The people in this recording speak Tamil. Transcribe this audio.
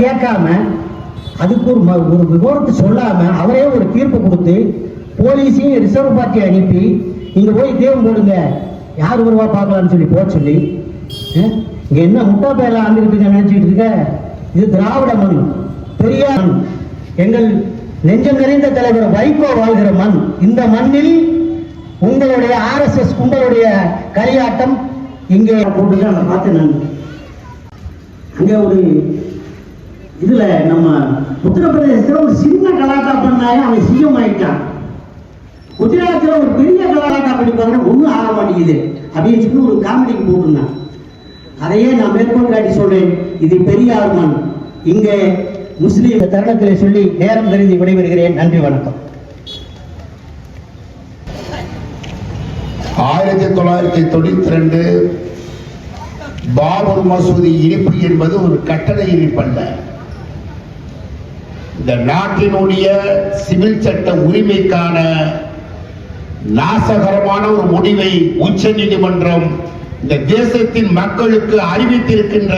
கேட்காம அதுக்கு ஒரு ஒரு விவரத்தை சொல்லாம அவரே ஒரு தீர்ப்பு கொடுத்து போலீஸையும் ரிசர்வ் பார்ட்டி அனுப்பி இங்க போய் தேவம் போடுங்க. யார் வருவா பார்க்கலாம்னு சொல்லி போக சொல்லி இங்க என்ன முட்டா பேல ஆண்டுகிட்டு நினைச்சிட்டு இருக்க? இது திராவிட மண் பெரியார் மண். எங்கள் நெஞ்சம் நிறைந்த தலைவர் வைகோ வாழ்கிற மண். இந்த மண்ணில் உங்களுடைய ஆர்எஸ்எஸ் கும்பலுடைய களியாட்டம் இங்கே. போட்டுதான் நான் பார்த்தேன் நான். அங்கே ஒரு இதுல நம்ம உத்தரப்பிரதேசத்துல ஒரு சின்ன கலாட்டா பண்ணாயே அவன் சிஎம் ஆயிட்டான் குஜராத்தில் ஒரு பெரிய கலாட்டா பண்ணிப்பாங்க ஒன்றும் ஆக மாட்டேங்குது. அப்படின்னு சொல்லி ஒரு காமெடிக்கு போட்டிருந்தான். அதையே நான் மேற்கோள் காட்டி சொல்றேன். இது பெரிய மண். இங்கே முஸ்லீம் தருணத்தில் சொல்லி நேரம் தெரிந்து விடைபெறுகிறேன். நன்றி வணக்கம். ஆயிரத்தி தொள்ளாயிரத்தி தொண்ணூத்தி ரெண்டு பாபர் மசூதி இனிப்பு என்பது ஒரு கட்டளை இனிப்பல்ல. இந்த நாட்டினுடைய சிவில் சட்ட உரிமைக்கான நாசகரமான ஒரு முடிவை உச்ச நீதிமன்றம் இந்த தேசத்தின் மக்களுக்கு அறிவித்திருக்கின்ற